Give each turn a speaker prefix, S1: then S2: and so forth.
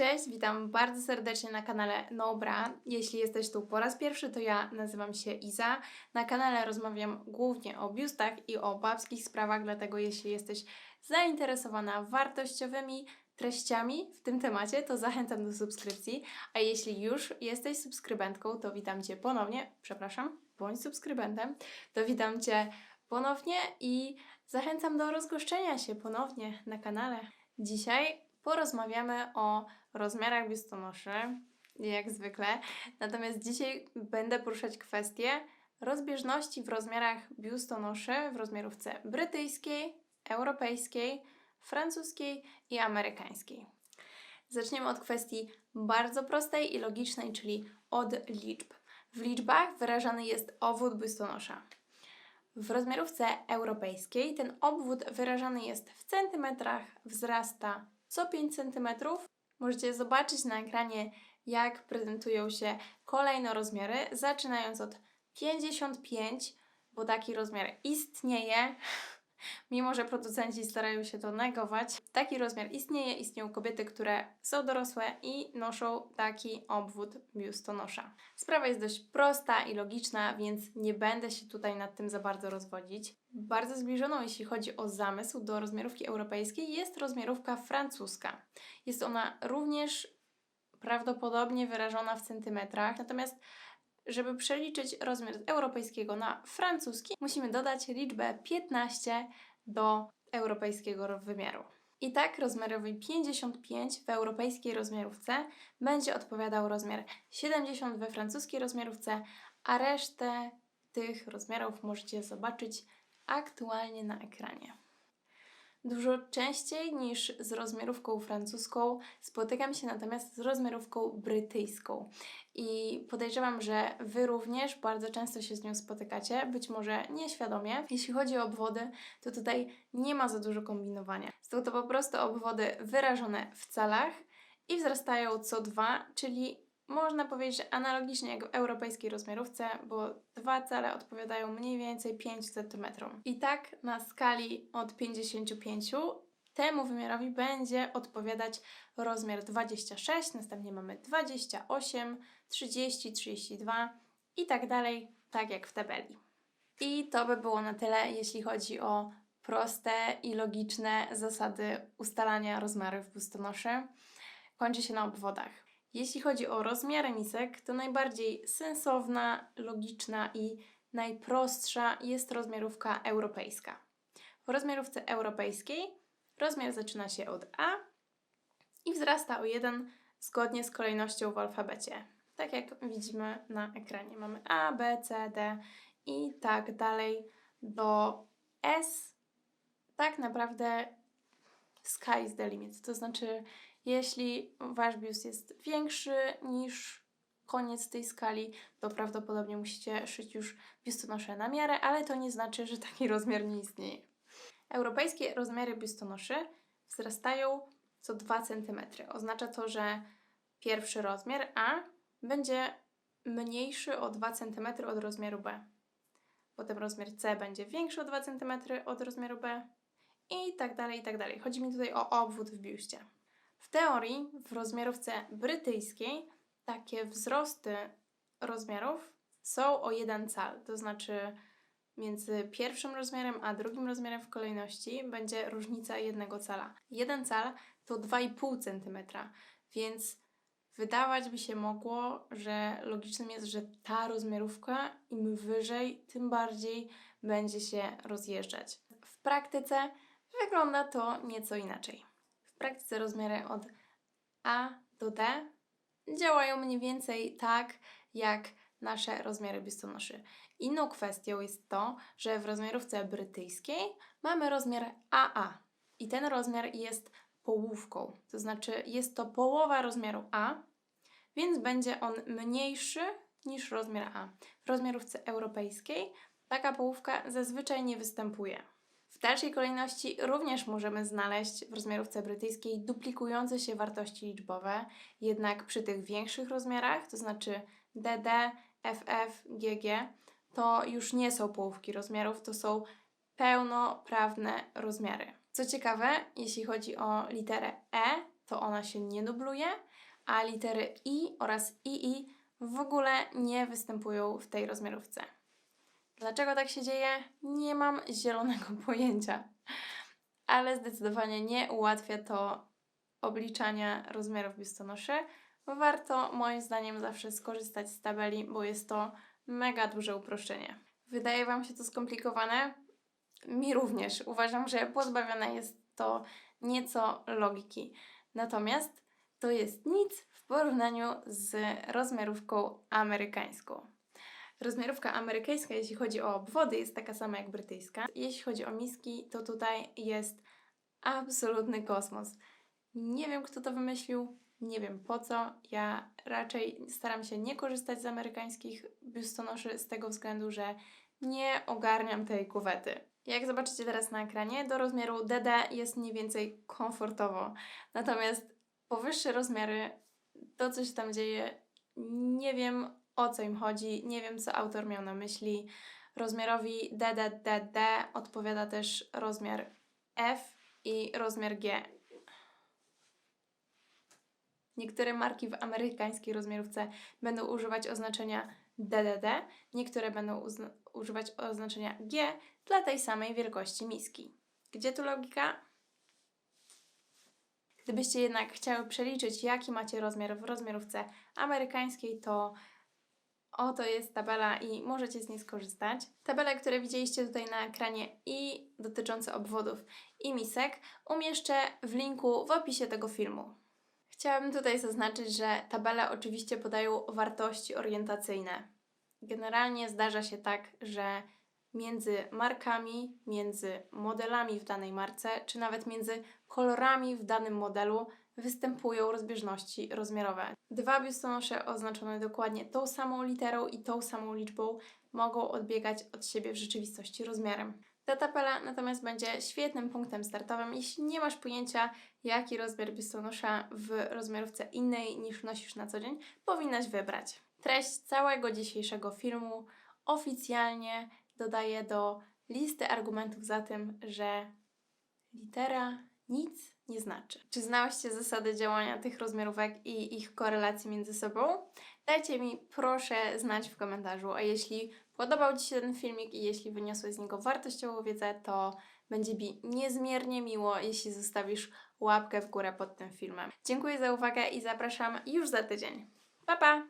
S1: Cześć, witam bardzo serdecznie na kanale Nobra. Jeśli jesteś tu po raz pierwszy, to ja nazywam się Iza. Na kanale rozmawiam głównie o biustach i o babskich sprawach, dlatego jeśli jesteś zainteresowana wartościowymi treściami w tym temacie, to zachęcam do subskrypcji. A jeśli już jesteś subskrybentką, to witam Cię ponownie, przepraszam, bądź subskrybentem, to witam Cię ponownie i zachęcam do rozgoszczenia się ponownie na kanale. Dzisiaj porozmawiamy o rozmiarach biustonoszy, jak zwykle. Natomiast dzisiaj będę poruszać kwestię rozbieżności w rozmiarach biustonoszy w rozmiarówce brytyjskiej, europejskiej, francuskiej i amerykańskiej. Zaczniemy od kwestii bardzo prostej i logicznej, czyli od liczb. W liczbach wyrażany jest obwód biustonosza. W rozmiarówce europejskiej ten obwód wyrażany jest w centymetrach, wzrasta co 5 cm. Możecie zobaczyć na ekranie, jak prezentują się kolejne rozmiary, zaczynając od 55, bo taki rozmiar istnieje, mimo że producenci starają się to negować. Taki rozmiar istnieje, istnieją kobiety, które są dorosłe i noszą taki obwód biustonosza. Sprawa jest dość prosta i logiczna, więc nie będę się tutaj nad tym za bardzo rozwodzić. Bardzo zbliżoną, jeśli chodzi o zamysł, do rozmiarówki europejskiej jest rozmiarówka francuska. Jest ona również prawdopodobnie wyrażona w centymetrach, natomiast żeby przeliczyć rozmiar europejskiego na francuski, musimy dodać liczbę 15 do europejskiego wymiaru. I tak rozmiarowy 55 w europejskiej rozmiarówce będzie odpowiadał rozmiar 70 we francuskiej rozmiarówce, a resztę tych rozmiarów możecie zobaczyć aktualnie na ekranie. Dużo częściej niż z rozmiarówką francuską spotykam się natomiast z rozmiarówką brytyjską. I podejrzewam, że Wy również bardzo często się z nią spotykacie, być może nieświadomie. Jeśli chodzi o obwody, to tutaj nie ma za dużo kombinowania. Są to po prostu obwody wyrażone w calach i wzrastają co dwa, czyli można powiedzieć, że analogicznie jak w europejskiej rozmiarówce, bo dwa cale odpowiadają mniej więcej 5 cm. I tak na skali od 55 temu wymiarowi będzie odpowiadać rozmiar 26, następnie mamy 28, 30, 32 i tak dalej, tak jak w tabeli. I to by było na tyle, jeśli chodzi o proste i logiczne zasady ustalania rozmiarów biustonoszy. Kończy się na obwodach. Jeśli chodzi o rozmiary misek, to najbardziej sensowna, logiczna i najprostsza jest rozmiarówka europejska. W rozmiarówce europejskiej rozmiar zaczyna się od A i wzrasta o 1 zgodnie z kolejnością w alfabecie. Tak jak widzimy na ekranie. Mamy A, B, C, D i tak dalej do S. Tak naprawdę sky is the limit. To znaczy jeśli wasz biust jest większy niż koniec tej skali, to prawdopodobnie musicie szyć już biustonosze na miarę, ale to nie znaczy, że taki rozmiar nie istnieje. Europejskie rozmiary biustonoszy wzrastają co 2 cm. Oznacza to, że pierwszy rozmiar A będzie mniejszy o 2 cm od rozmiaru B. Potem rozmiar C będzie większy o 2 cm od rozmiaru B i tak dalej, i tak dalej. Chodzi mi tutaj o obwód w biuście. W teorii w rozmiarówce brytyjskiej takie wzrosty rozmiarów są o jeden cal, to znaczy między pierwszym rozmiarem a drugim rozmiarem w kolejności będzie różnica jednego cala. Jeden cal to 2,5 cm, więc wydawać by się mogło, że logicznym jest, że ta rozmiarówka im wyżej, tym bardziej będzie się rozjeżdżać. W praktyce wygląda to nieco inaczej praktyce rozmiary od A do D działają mniej więcej tak, jak nasze rozmiary biustonoszy. Inną kwestią jest to, że w rozmiarówce brytyjskiej mamy rozmiar AA i ten rozmiar jest połówką, to znaczy jest to połowa rozmiaru A, więc będzie on mniejszy niż rozmiar A. W rozmiarówce europejskiej taka połówka zazwyczaj nie występuje. W dalszej kolejności również możemy znaleźć w rozmiarówce brytyjskiej duplikujące się wartości liczbowe, jednak przy tych większych rozmiarach, to znaczy DD, FF, GG, to już nie są połówki rozmiarów, to są pełnoprawne rozmiary. Co ciekawe, jeśli chodzi o literę E, to ona się nie dubluje, a litery I oraz II w ogóle nie występują w tej rozmiarówce. Dlaczego tak się dzieje? Nie mam zielonego pojęcia, ale zdecydowanie nie ułatwia to obliczania rozmiarów biustonoszy. Warto moim zdaniem zawsze skorzystać z tabeli, bo jest to mega duże uproszczenie. Wydaje Wam się to skomplikowane? Mi również. Uważam, że pozbawione jest to nieco logiki. Natomiast to jest nic w porównaniu z rozmiarówką amerykańską. Rozmiarówka amerykańska, jeśli chodzi o obwody, jest taka sama jak brytyjska. Jeśli chodzi o miski, to tutaj jest absolutny kosmos. Nie wiem, kto to wymyślił, nie wiem po co. Ja raczej staram się nie korzystać z amerykańskich biustonoszy z tego względu, że nie ogarniam tej kuwety. Jak zobaczycie teraz na ekranie, do rozmiaru DD jest mniej więcej komfortowo. Natomiast powyższe rozmiary, to co się tam dzieje, nie wiem o co im chodzi, nie wiem co autor miał na myśli. Rozmiarowi DDDD odpowiada też rozmiar F i rozmiar G. Niektóre marki w amerykańskiej rozmiarówce będą używać oznaczenia DDD, niektóre będą używać oznaczenia G dla tej samej wielkości miski. Gdzie tu logika? Gdybyście jednak chciały przeliczyć, jaki macie rozmiar w rozmiarówce amerykańskiej, to oto jest tabela i możecie z niej skorzystać. Tabele, które widzieliście tutaj na ekranie i dotyczące obwodów i misek, umieszczę w linku w opisie tego filmu. Chciałabym tutaj zaznaczyć, że tabele oczywiście podają wartości orientacyjne. Generalnie zdarza się tak, że między markami, między modelami w danej marce, czy nawet między kolorami w danym modelu występują rozbieżności rozmiarowe. Dwa biustonosze oznaczone dokładnie tą samą literą i tą samą liczbą mogą odbiegać od siebie w rzeczywistości rozmiarem. Ta tabela natomiast będzie świetnym punktem startowym, jeśli nie masz pojęcia, jaki rozmiar biustonosza w rozmiarówce innej niż nosisz na co dzień, powinnaś wybrać. Treść całego dzisiejszego filmu oficjalnie dodaję do listy argumentów za tym, że litera nic nie znaczy. Czy znałyście zasady działania tych rozmiarówek i ich korelacji między sobą? Dajcie mi proszę znać w komentarzu, a jeśli podobał Ci się ten filmik i jeśli wyniosłeś z niego wartościową wiedzę, to będzie mi niezmiernie miło, jeśli zostawisz łapkę w górę pod tym filmem. Dziękuję za uwagę i zapraszam już za tydzień. Pa pa!